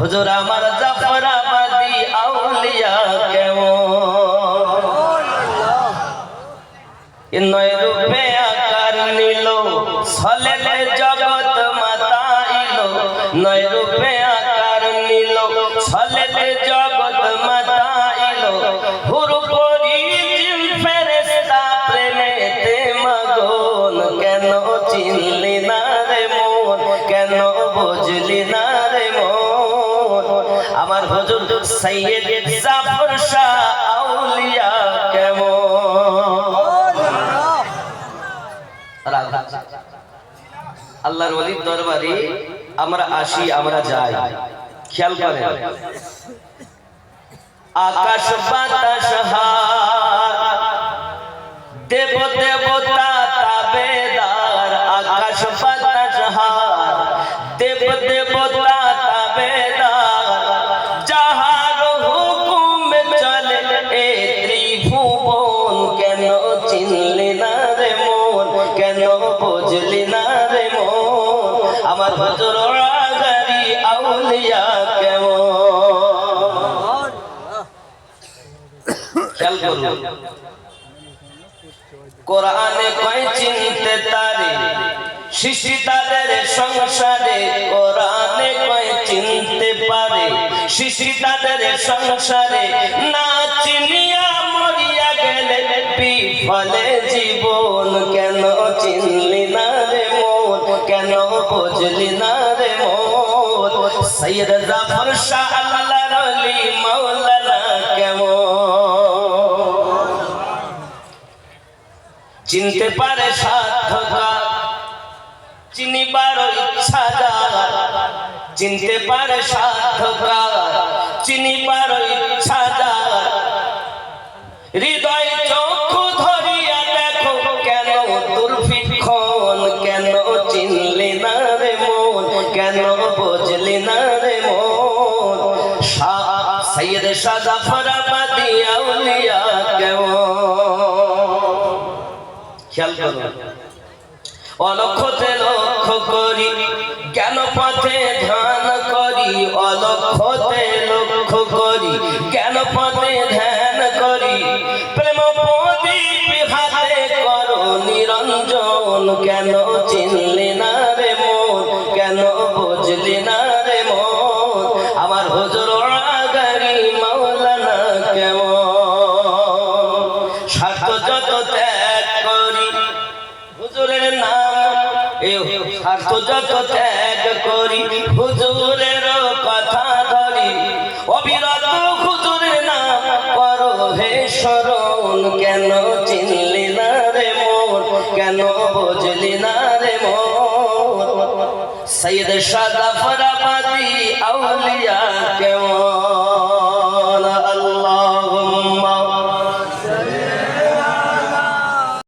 হুজুর আমার জাফরাবাদি আউলিয়া কেমন? নয় রূপে আকার নিল ছলেলে জগৎ মাতাইল নয় রূপে আকার নিল ছলেলে জগৎ মাতাইল হুরু পরি জিন ফেরেশতা প্রেমেতে মগন। কেন চিনলি না রে মন, কেন বুঝলি না আমার হুজুর সৈয়দ জাফর শাহ আউলিয়া কেমন? আল্লাহর ওলির দরবারে আমরা আসি, আমরা যাই। খেয়াল করেন। আকাশ বাতাস দেব দেবতা তাবেদার, আকাশ বাতাস হার দেব বুঝলি না রে মন? আমার হজর আউলিয়া কেমন? কোরআনে কয় চিনতে তারে, শিশি তাদের সংসারে। কোরআনে কয় চিনতে পারে, শিশি তাদের সংসারে। না কেন বুঝলি না রে মন সৈয়দ জাফর শাহ আল্লাহর মাওলানা কেমন? চিনতে পারে সাধকার চিনিবার ইচ্ছা যার চিনতে পারে সাধকার চিনিবার ইচ্ছা যার হৃদয় কেন বুঝলি না রে মন? সৈয়দ সাদা ফরাবাদি আউলিয়া কেমন? খেয়াল করুন অলক্ষতে লক্ষ্য করি জ্ঞান পথে ধ্যান করি? অলক্ষতে লক্ষ্য করি জ্ঞান পথে ধ্যান করি? প্রেম প্রদীপ হাতে করো নিরঞ্জন, কেন চিনলি হুজুর গাড়ি মাওলানা কেমন? যত ত্যাগ করি, হুজুরের নাম। এ স্বার্থ যত ত্যাগ করি, হুজুরের কথা ধরি। অবিরত হুজুরের নাম করো হে শরণ কেন সৈয়দ সাদা ফরাবাদি আউলিয়া কেমন